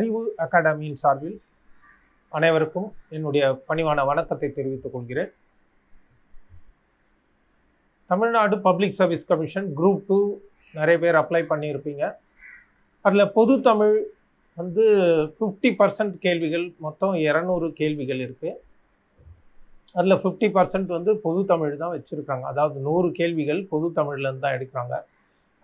அறிவு அகாடமியின் சார்பில் அனைவருக்கும் என்னுடைய பணிவான வணக்கத்தை தெரிவித்துக் கொள்கிறேன். Tamil Nadu public service commission group two நிறைய பேர் அப்ளை பண்ணியிருப்பீங்க. அதில் பொது தமிழ் வந்து ஃபிஃப்டி பர்சன்ட் கேள்விகள் மொத்தம் இரநூறு கேள்விகள் இருக்குது அதில் ஃபிஃப்டி பர்சன்ட் வந்து பொது தமிழ் தான் வச்சுருக்காங்க. அதாவது நூறு கேள்விகள் பொது தமிழ்லேருந்து தான் எடுக்கிறாங்க.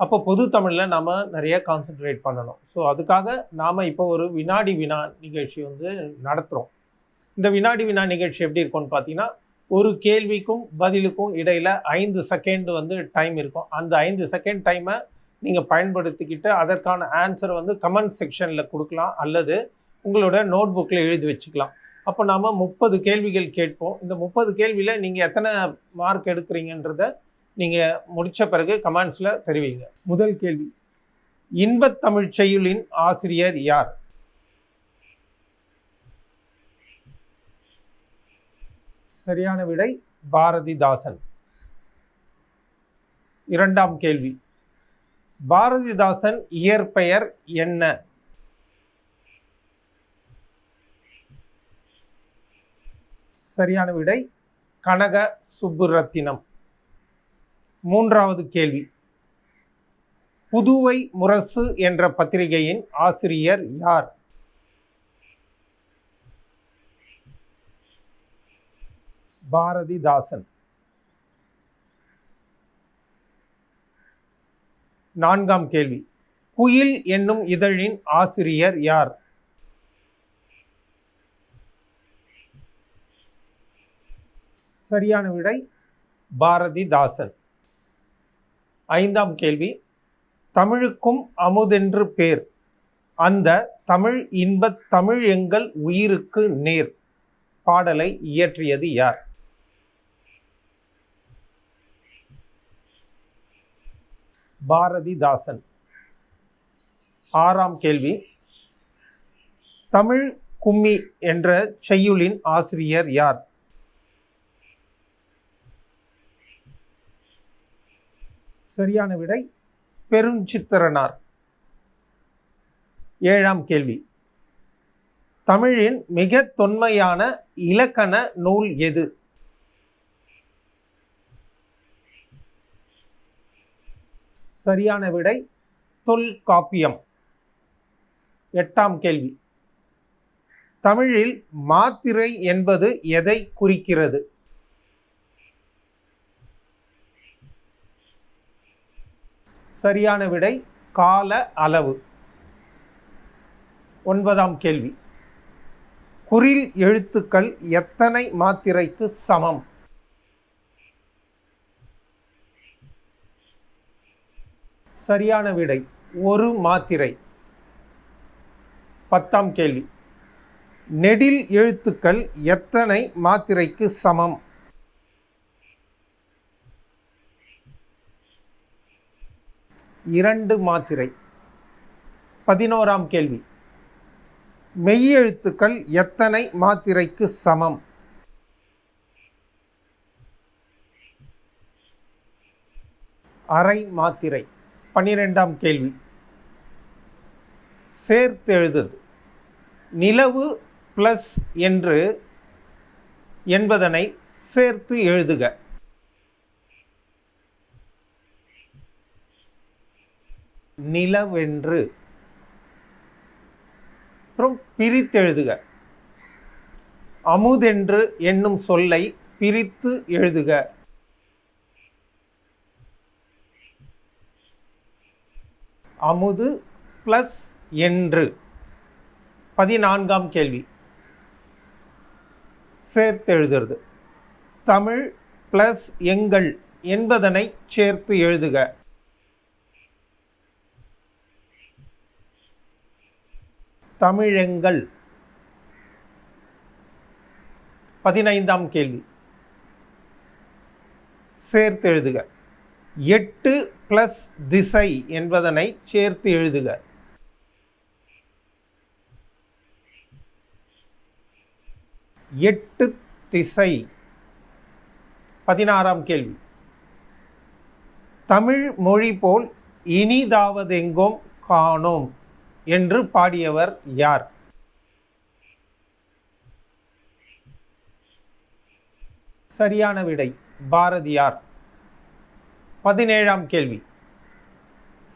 அப்போ பொது தமிழில் நாம் நிறைய கான்சென்ட்ரேட் பண்ணணும். ஸோ அதுக்காக நாம் இப்போ ஒரு வினாடி வினா நிகழ்ச்சி வந்து நடத்துகிறோம் இந்த வினாடி வினா நிகழ்ச்சி எப்படி இருக்கும்னு பார்த்தீங்கன்னா ஒரு கேள்விக்கும் பதிலுக்கும் இடையில் ஐந்து செகண்ட் வந்து டைம் இருக்கும். அந்த ஐந்து செகண்ட் டைமை நீங்கள் பயன்படுத்திக்கிட்டு அதற்கான ஆன்சர் வந்து கமெண்ட் செக்ஷனில் கொடுக்கலாம். அல்லது உங்களோட நோட் புக்கில் எழுதி வச்சுக்கலாம். அப்போ நாம் முப்பது கேள்விகள் கேட்போம். இந்த முப்பது கேள்வியில் நீங்கள் எத்தனை மார்க் எடுக்கிறீங்கன்றத நீங்கள் முடித்த பிறகு கமெண்ட்ஸில் தெரிவிங்க. முதல் கேள்வி. இன்பத் தமிழ் செய்யுளின் ஆசிரியர் யார்? சரியான விடை பாரதிதாசன். இரண்டாம் கேள்வி. பாரதிதாசன் இயற்பெயர் என்ன? சரியான விடை கனக சுப்புரத்தினம். மூன்றாவது கேள்வி. புதுவை முரசு என்ற பத்திரிகையின் ஆசிரியர் யார்? பாரதிதாசன். நான்காம் கேள்வி. குயில் என்னும் இதழின் ஆசிரியர் யார்? சரியான விடை பாரதிதாசன். ஐந்தாம் கேள்வி. தமிழுக்கும் அமுதென்று பேர். அந்த தமிழ் இன்பத் தமிழ் எங்கள் உயிருக்கு நேர். பாடலை இயற்றியது யார்? பாரதிதாசன். ஆறாம் கேள்வி. தமிழ் கும்மி என்ற செய்யுளின் ஆசிரியர் யார்? சரியான விடை பெருஞ்சித்திரனார். ஏழாம் கேள்வி. தமிழின் மிக தொன்மையான இலக்கண நூல் எது? சரியான விடை தொல்காப்பியம். எட்டாம் கேள்வி. தமிழில் மாத்திரை என்பது எதை குறிக்கிறது? சரியான விடை கால அளவு. ஒன்பதாம் கேள்வி. குறில் எழுத்துக்கள் எத்தனை மாத்திரைக்கு சமம்? சரியான விடை ஒரு மாத்திரை. பத்தாம் கேள்வி. நெடில் எழுத்துக்கள் எத்தனை மாத்திரைக்கு சமம்? இரண்டு மாத்திரை. பதினோராம் கேள்வி. மெய்யெழுத்துக்கள் எத்தனை மாத்திரைக்கு சமம்? அரை மாத்திரை. பன்னிரெண்டாம் கேள்வி. சேர்த்து எழுதுது. நிலவு ப்ளஸ் என்று என்பதனை சேர்த்து எழுதுக. நிலவென்று. அப்புறம் பிரித்தெழுதுக. அமுதென்று என்னும் சொல்லை பிரித்து எழுதுக. அமுது ப்ளஸ் என்று. பதினான்காம் கேள்வி. சேர்த்து எழுதுறது தமிழ் ப்ளஸ் எங்கள் என்பதனை சேர்த்து எழுதுக. தமிழெங்கள். பதினைந்தாம் கேள்வி. சேர்த்து எழுதுக. எட்டு ப்ளஸ் திசை என்பதனை சேர்த்து எழுதுக. எட்டு திசை. பதினாறாம் கேள்வி. தமிழ் மொழி போல் இனிதாவதெங்கும் காணோம். என்று பாடியவர் யார்? சரியான விடை பாரதியார். பதினேழாம் கேள்வி.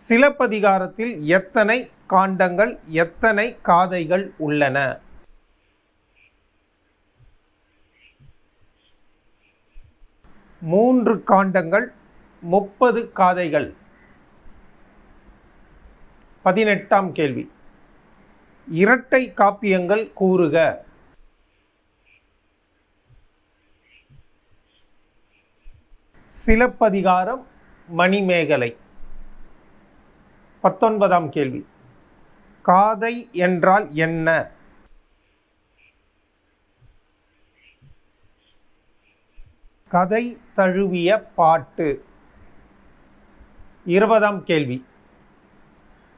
சிலப்பதிகாரத்தில் எத்தனை காண்டங்கள் எத்தனை காதைகள் உள்ளன? மூன்று காண்டங்கள் முப்பது காதைகள். பதினெட்டாம் கேள்வி. இரட்டை காப்பியங்கள் கூறுக. சிலப்பதிகாரம் மணிமேகலை. பத்தொன்பதாம் கேள்வி. காதை என்றால் என்ன? கதை தழுவிய பாட்டு. இருபதாம் கேள்வி.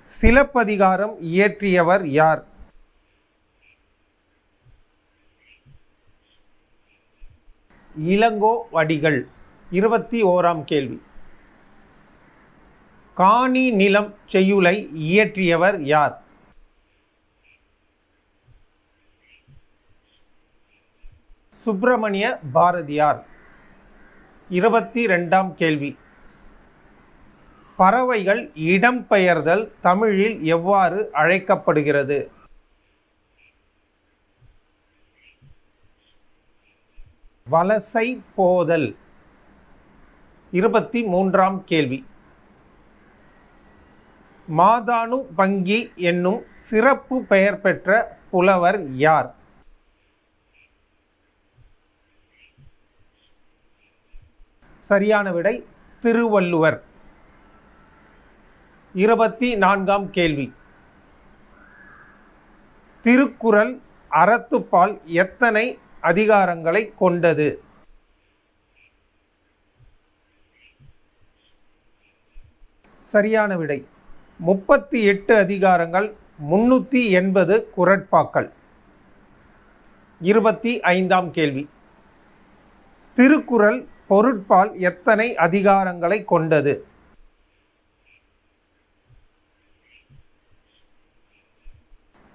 சிலப்பதிகாரம் இயற்றியவர் யார்? இளங்கோ வடிகள் இருபத்தி ஓராம் கேள்வி. காணி நிலம் செய்யுளை இயற்றியவர் யார்? சுப்பிரமணிய பாரதியார். இருபத்தி ரெண்டாம் கேள்வி. பறவைகள் இடம்பெயர்தல் தமிழில் எவ்வாறு அழைக்கப்படுகிறது? வலசை போதல். இருபத்தி மூன்றாம் கேள்வி. மாதானு பங்கி என்னும் சிறப்பு பெயர் பெற்ற புலவர் யார்? சரியான விடை திருவள்ளுவர். இருபத்தி நான்காம் கேள்வி. திருக்குறள் அறத்துப்பால் எத்தனை அதிகாரங்களை கொண்டது? சரியான விடை. முப்பத்தி எட்டு அதிகாரங்கள் முன்னூற்றி எண்பது குரட்பாக்கள். இருபத்தி ஐந்தாம் கேள்வி. திருக்குறள் பொருட்பால் எத்தனை அதிகாரங்களை கொண்டது?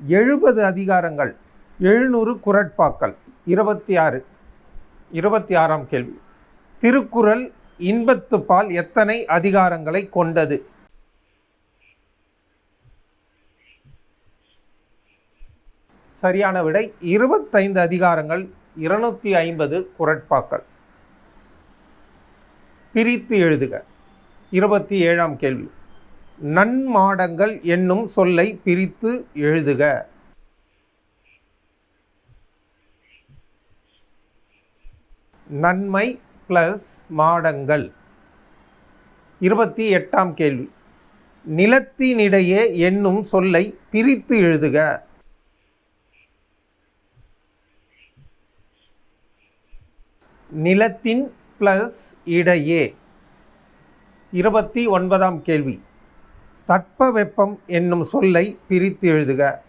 எழுபது அதிகாரங்கள் எழுநூறு குரட்பாக்கள். இருபத்தி ஆறு இருபத்தி ஆறாம் கேள்வி. திருக்குறள் இன்பத்துப்பால் எத்தனை அதிகாரங்களை கொண்டது? சரியான விடை இருபத்தைந்து அதிகாரங்கள் இருநூற்றி ஐம்பது குரட்பாக்கள். பிரித்து எழுதுக. இருபத்தி ஏழாம் கேள்வி. நன்மாடங்கள் என்னும் சொல்லை பிரித்து எழுதுக. நன்மை ப்ளஸ் மாடங்கள். இருபத்தி எட்டாம் கேள்வி. நிலத்தினிடையே என்னும் சொல்லை பிரித்து எழுதுக. நிலத்தின் ப்ளஸ் இடையே. இருபத்தி ஒன்பதாம் கேள்வி. தட்பவெப்பம் என்னும் சொல்லை பிரித்து எழுதுக.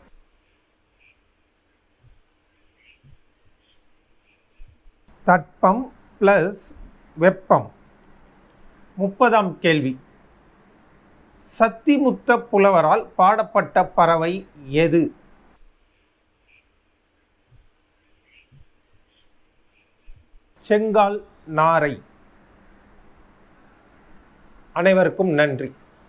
தட்பம் ப்ளஸ் வெப்பம். முப்பதாம் கேள்வி. சத்திமுத்த புலவரால் பாடப்பட்ட பறவை எது? செங்கால் நாரை. அனைவருக்கும் நன்றி.